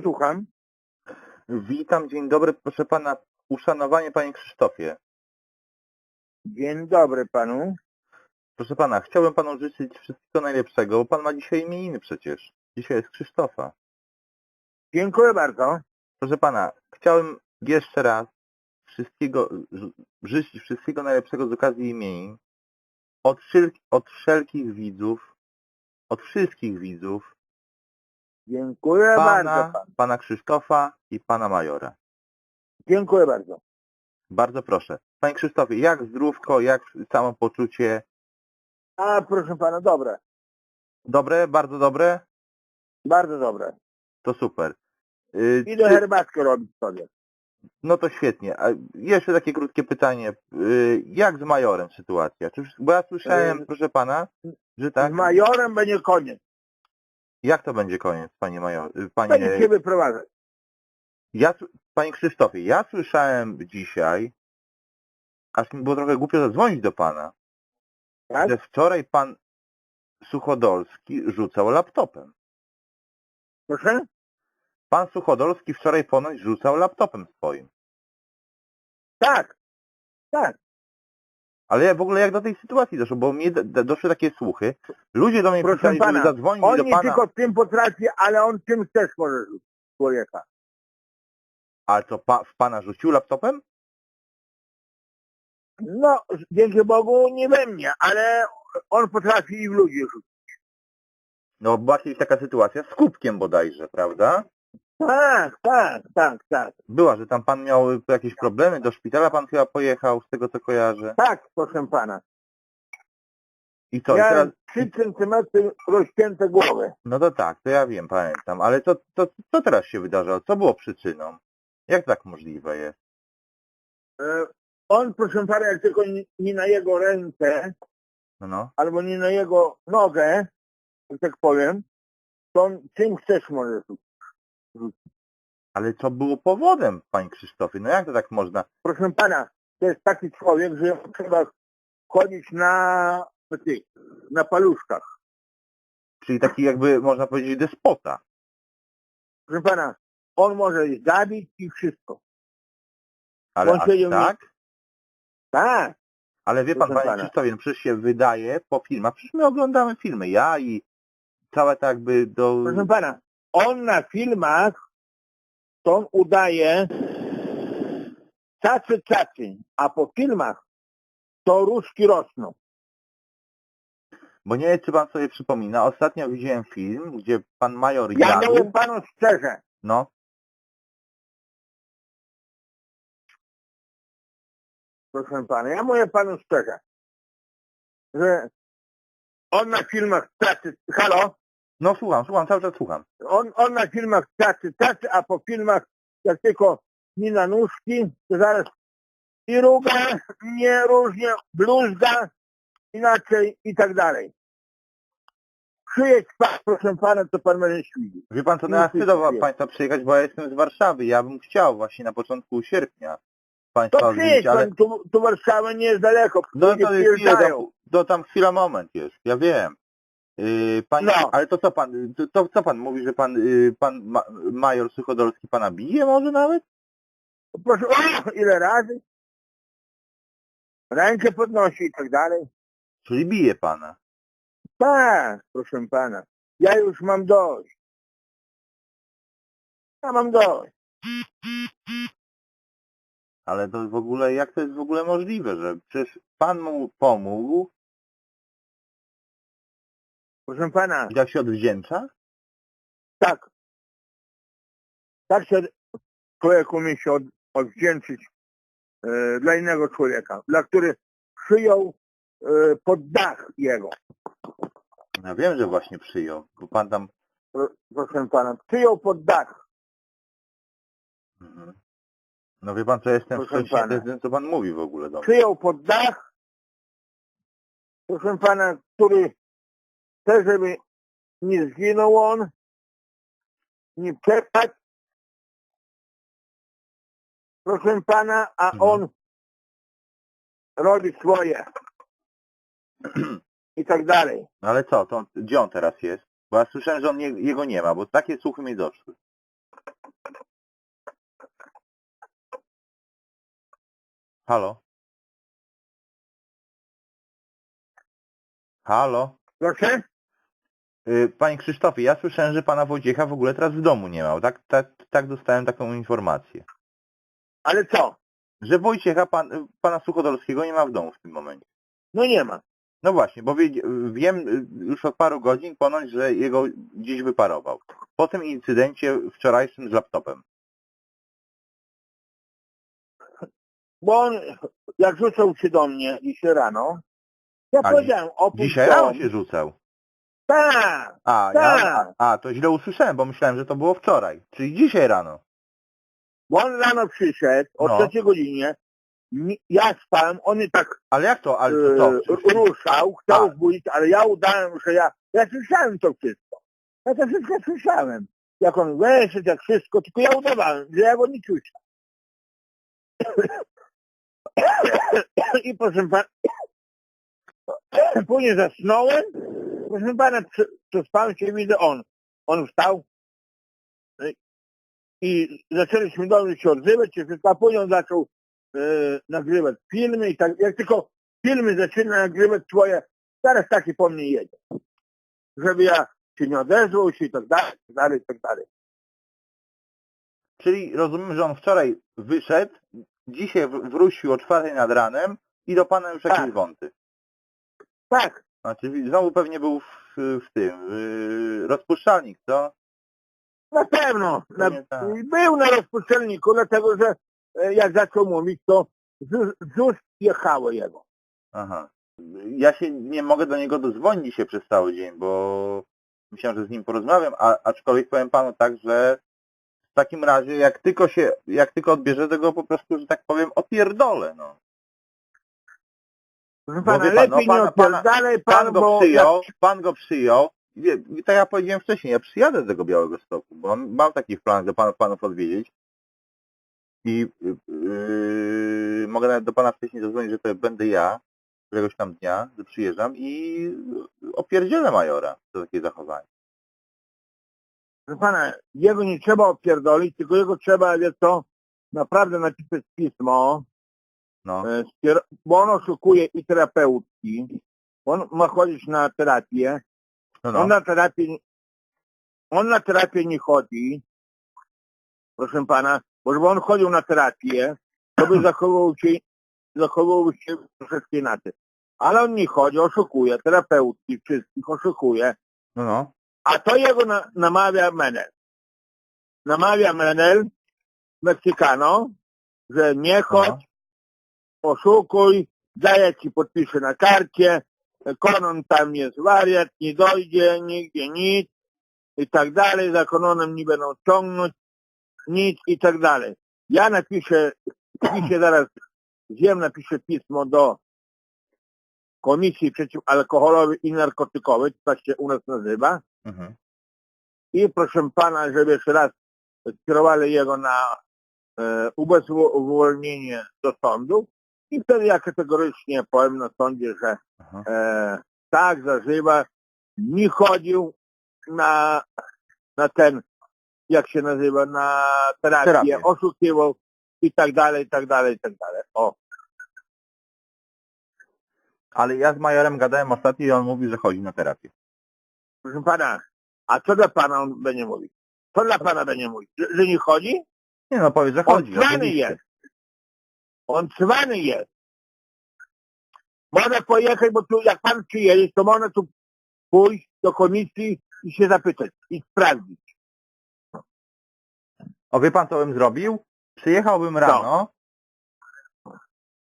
Słucham. Witam, dzień dobry, proszę pana. Uszanowanie panie Krzysztofie. Dzień dobry panu. Proszę pana, chciałbym panu życzyć wszystkiego najlepszego, bo pan ma dzisiaj imieniny przecież. Dzisiaj jest Krzysztofa. Dziękuję bardzo. Proszę pana, chciałem jeszcze raz wszystkiego, życzyć wszystkiego najlepszego z okazji imienin. Od, od wszelkich widzów, od wszystkich widzów, Dziękuję pana, bardzo panu. pana Krzysztofa i pana Majora. Dziękuję bardzo. Bardzo proszę. Panie Krzysztofie, jak zdrówko, jak samopoczucie? A proszę pana, dobre. Dobre, bardzo dobre? Bardzo dobre. To super. Y, Idę czy- herbatkę robić sobie. No to świetnie. A jeszcze takie krótkie pytanie. Y, Jak z majorem sytuacja? Czy, bo ja słyszałem, Y, proszę pana, że tak. Z majorem będzie koniec. Jak to będzie koniec, panie major? y, Panie, się wyprowadzać. ja, panie Krzysztofie, ja słyszałem dzisiaj, aż mi było trochę głupio zadzwonić do pana, Tak? że wczoraj pan Suchodolski rzucał laptopem. Proszę? Pan Suchodolski wczoraj ponoć rzucał laptopem swoim. Tak. Tak. Ale ja w ogóle jak do tej sytuacji doszło, bo mnie d- doszły takie słuchy. Ludzie do mnie Proszę pisali, pana, żeby zadzwonić On do nie pana. tylko tym potrafi, ale on tym też może rzucić człowieka. Ale co, pa, w pana rzucił laptopem? No, dzięki Bogu nie we mnie, ale on potrafi i w ludzi rzucić. No była kiedyś taka sytuacja z kubkiem bodajże, prawda? Tak, tak, tak, tak. Była, że tam pan miał jakieś problemy, do szpitala pan chyba pojechał, z tego co kojarzę. Tak, proszę pana. I co, i teraz... Miałem 3 centymetry rozcięte głowy. No to tak, to ja wiem, pamiętam. Ale co, co, co teraz się wydarzyło? Co było przyczyną? Jak tak możliwe jest? E, On, proszę pana, jak tylko nie- nie na jego rękę, No, no. albo nie na jego nogę, że tak powiem, to on czym chcesz może rzucić. Ale co było powodem, panie Krzysztofie? No jak to tak można? Proszę pana, to jest taki człowiek, że trzeba chodzić na, na paluszkach. Czyli taki jakby, można powiedzieć, despota. Proszę pana, on może zabić i wszystko. Ale On aż tak? Tak, Ale wie pan, Proszę panie pana. Krzysztofie, no przecież się wydaje po filmach, przecież my oglądamy filmy, ja i całe tak jakby do... proszę pana, on na filmach, to on udaje cacy cacy, a po filmach to różki rosną. Bo nie wiem, czy pan sobie przypomina, ostatnio widziałem film, gdzie pan major Ja jadł, mówię panu szczerze, no, proszę pana, ja mówię panu szczerze, że on na filmach cacy, halo, no słucham, słucham, cały czas słucham. on, on na filmach cacy cacy, a po filmach jak tylko nie na nóżki, to zaraz i ruga, nie różnie, bluzga, inaczej i tak dalej. Przyjedź pan, proszę pana, to pan będzie świdził. Wie pan chcę do słyszę. państwa przyjechać, bo ja jestem z Warszawy, ja bym chciał właśnie na początku sierpnia To państwa przyjedź odwiedzić, ale... pan, tu, tu Warszawa nie jest daleko, No to jest to, to tam chwila, moment jest, ja wiem. Yy, pan, No. Ale to co pan, to, to co pan mówi, że pan, yy, pan ma, major Suchodolski pana bije może nawet? Proszę, o, ile razy? Rękę podnosi i tak dalej. Czyli bije pana. Tak, proszę pana. Ja już mam dość. Ja mam dość. Ale to w ogóle, jak to jest w ogóle możliwe, że przecież pan mu pomógł Proszę pana, i tak się odwdzięcza? tak. Tak się człowieku mi się od, odwdzięczyć e, dla innego człowieka, dla który przyjął e, pod dach jego. Ja wiem, że właśnie przyjął, bo pan tam... Pro, proszę pana, przyjął pod dach. Mhm. No wie pan co, jestem Proszę wstrząśnięty pana. z tym, co pan mówi w ogóle do mnie. Przyjął pod dach. Proszę pana, który Chcę, żeby nie zginął on, nie przepadł. Proszę Pana, a mhm. on robi swoje i tak dalej. No ale co, to gdzie on teraz jest? Bo ja słyszałem, że on nie, jego nie ma, bo takie słuchy mi doszły. Halo? Halo? Proszę? Y, Panie Krzysztofie, ja słyszałem, że pana Wojciecha w ogóle teraz w domu nie ma. Tak, tak, tak dostałem taką informację. Ale co? Że Wojciecha, pan, y, pana Suchodolskiego nie ma w domu w tym momencie. No nie ma. No właśnie, bo wie, wiem y, już od paru godzin ponoć, że jego gdzieś wyparował. Po tym incydencie wczorajszym z laptopem. Bo on, jak rzucał się do mnie dzisiaj rano, ja A powiedziałem, opuść Dzisiaj dom. rano się rzucał. Tak, A, ja, tak. a, to źle usłyszałem, bo myślałem, że to było wczoraj. Czyli dzisiaj rano. Bo on rano przyszedł o No. trzeciej godzinie, ja spałem, on mnie tak Ale jak to? Ale e, to co? ruszał, chciał A. ale ja udałem, że ja, ja słyszałem to wszystko. Ja to wszystko słyszałem. Jak on weszedł, jak wszystko, tylko ja udawałem, że ja go nie słyszę. I proszę pana, później zasnąłem, proszę pana, przy- przespałem się, widzę on. On wstał y, i zaczęliśmy do mnie się odzywać, się wszystko, a później on zaczął e, nagrywać filmy i tak, jak tylko filmy zaczyna nagrywać swoje, teraz taki po mnie jedzie. Żeby ja się nie odezwał się i tak dalej, i tak dalej, i tak dalej. Czyli rozumiem, że on wczoraj wyszedł, dzisiaj wrócił o czwartej nad ranem i do pana już jakieś Tak. wąty. Tak, Znaczy znowu pewnie był w, w tym, w rozpuszczalnik, co? na pewno. Na, tak. był na rozpoczęlniku, dlatego że e, jak zaczął mówić, to z, ust jechało jego. Aha. Ja się nie mogę do niego dodzwonić dzisiaj przez cały dzień, bo myślałem, że z nim porozmawiam, a, aczkolwiek powiem panu tak, że w takim razie jak tylko się, jak tylko odbierze, to go po prostu, że tak powiem, opierdolę, no. Proszę Bo pana, pan, lepiej no, nie pan, Pan go przyjął, pan go przyjął. Wie, tak jak powiedziałem wcześniej, ja przyjadę do tego Białego Stoku, bo mam, taki plan do panów, panów odwiedzić. I yy, mogę nawet do pana wcześniej zadzwonić, że to będę ja, któregoś tam dnia, że przyjeżdżam i opierdzielę majora za takie zachowanie. Proszę pana, jego nie trzeba opierdolić, tylko jego trzeba, wie co, naprawdę napisać pismo, No, e, bo on oszukuje i terapeutki, on ma chodzić na terapię, no, on no. na terapię, on na terapię nie chodzi, proszę pana, bo żeby on chodził na terapię, to by zachowywał się, zachowywał się troszeczkę inaczej. Ale on nie chodzi, oszukuje, terapeutki wszystkich oszukuje, no, no. a to jego na, namawia Menel. Namawia Menel, Meksykano, że nie chodź, Aha. Oszukuj, daję ci podpiszę na karcie, konon tam jest wariat, nie dojdzie nigdzie nic i tak dalej, za kononem nie będą ciągnąć nic i tak dalej. Ja napiszę, piszę zaraz, wiem, napiszę pismo do Komisji Przeciwalkoholowej i Narkotykowej, tak się u nas nazywa, Mhm. i proszę pana, żeby jeszcze raz skierowali jego na e, ubezwolnienie do sądu i wtedy ja kategorycznie powiem na sądzie, że e, tak zażywa, nie chodził na, na ten, jak się nazywa, na terapię, Terapię. oszukiwał i tak dalej, i tak dalej, i tak dalej. O, Ale ja z majorem gadałem ostatnio i on mówi, że chodzi na terapię. proszę pana, a co dla pana on będzie mówić? Co dla pana będzie mówić? Że, że nie chodzi? Nie no, powiedz, że On chodzi. oczywiście. jest. On cwany jest. Można pojechać, bo tu jak pan przyjedzie, to można tu pójść do komisji i się zapytać i sprawdzić. O wie pan co bym zrobił? Przyjechałbym rano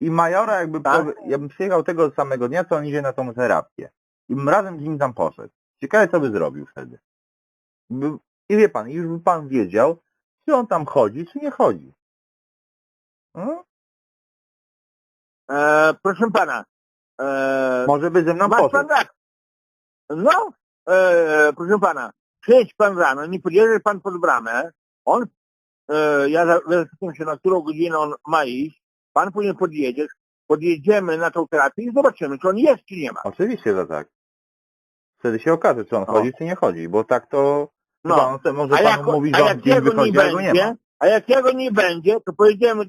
i majora jakby Tak? powie, ja bym przyjechał tego samego dnia, co on idzie na tą terapię. I bym razem z nim tam poszedł. Ciekawe co by zrobił wtedy. I wie pan, już by pan wiedział, czy on tam chodzi, czy nie chodzi. Hmm? E, proszę pana, e, Może by ze mną masz pan tak. No, e, proszę pana, przyjedź pan rano, nie podjeżdżaj pan pod bramę, on, e, ja za- się, na którą godzinę on ma iść, pan później podjedziesz, podjedziemy na tą terapię i zobaczymy, czy on jest, czy nie ma. Oczywiście, że tak. Wtedy się okaże, czy on No. chodzi, czy nie chodzi, bo tak to No. pan, to może A jak, mówi, a że on jak jego nie wychodzi, nie ma. będzie, a jak jego nie będzie, to pojedziemy e,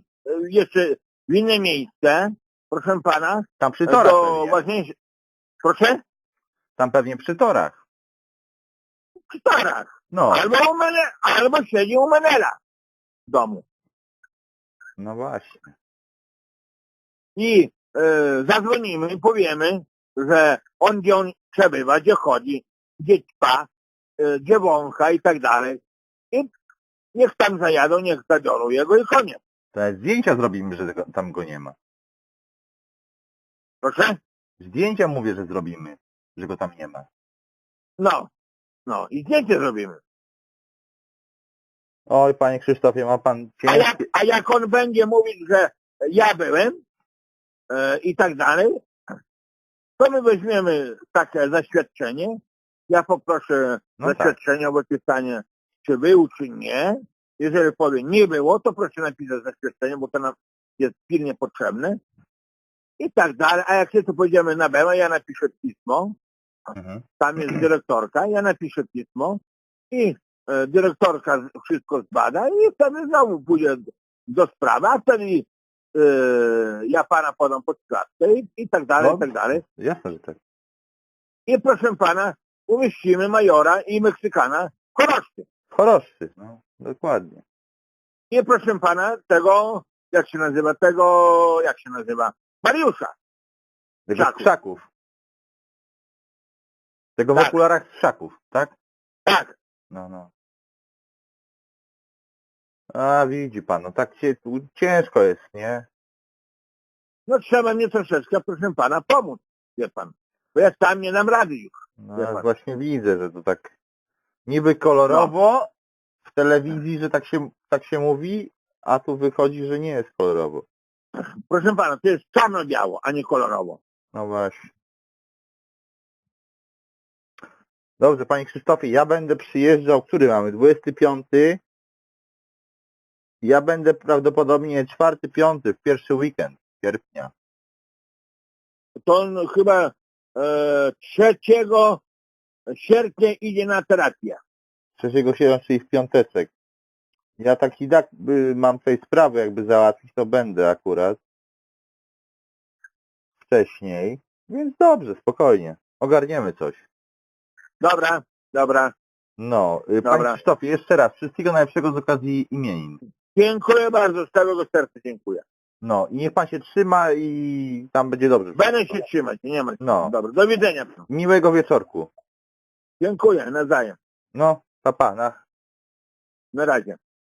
jeszcze w inne miejsce, proszę pana, Tam przy torach do pewnie. Proszę? Tam pewnie przy torach. W Starach. No, Albo, u Mene, albo siedzi u Menela w domu. no właśnie. I e, zadzwonimy i powiemy, że on gdzie on przebywa, gdzie chodzi, gdzie ćpa, e, gdzie wącha i tak dalej. I niech tam zajadą, niech zabiorą jego i koniec. Jest zdjęcia zrobimy, że tam go nie ma. Proszę? Zdjęcia mówię, że zrobimy, że go tam nie ma. No. No i zdjęcie zrobimy. Oj, panie Krzysztofie, ma pan A jak, a jak on będzie mówić, że ja byłem e, i tak dalej, to my weźmiemy takie zaświadczenie. Ja poproszę No tak. zaświadczenie o wypisanie, czy był, czy nie. Jeżeli powie nie było, to proszę napisać zaświadczenie, bo to nam jest pilnie potrzebne. I tak dalej. A jak się to pójdziemy na BEMA, ja napiszę pismo, Mhm. tam jest dyrektorka, ja napiszę pismo i e, dyrektorka wszystko zbada i wtedy znowu pójdzie do- sprawy, a wtedy e, ja pana podam pod klatkę i, i tak dalej, i tak dalej. Jasne, tak. I proszę pana, umieścimy majora i Meksykana w choroszczy. Choroszczy, no, dokładnie. I proszę pana, tego, jak się nazywa, tego, jak się nazywa, Mariusza. Tego z Krzaków. krzaków. Tego w Tak. okularach z krzaków, tak? Tak, No, no. A, widzi pan, no tak się, tu ciężko jest, nie? no trzeba mnie troszeczkę, proszę pana, pomóc, wie pan. Bo ja sam nie dam rady już. No, właśnie widzę, że to tak niby kolorowo w telewizji, że tak się, tak się mówi, a tu wychodzi, że nie jest kolorowo. Proszę pana, to jest czarno-biało, a nie kolorowo. No właśnie. Dobrze, panie Krzysztofie, ja będę przyjeżdżał, który mamy? 25. Ja będę prawdopodobnie 4-5 w pierwszy weekend sierpnia. To on chyba e, 3 sierpnia idzie na terapię. 3 sierpnia, czyli w piąteczek. Ja tak i tak y, mam tutaj sprawę, jakby załatwić, to będę akurat wcześniej. Więc dobrze, spokojnie. Ogarniemy coś. Dobra, dobra. No, y, Dobra. panie Krzysztofie, jeszcze raz, wszystkiego najlepszego z okazji imienin. Dziękuję bardzo, z całego serca dziękuję. No i niech pan się trzyma i tam będzie dobrze. Będę się trzymać, nie ma. No. Dobra, do widzenia. Miłego wieczorku. Dziękuję, nawzajem. No, pa, pa, na, Na razie.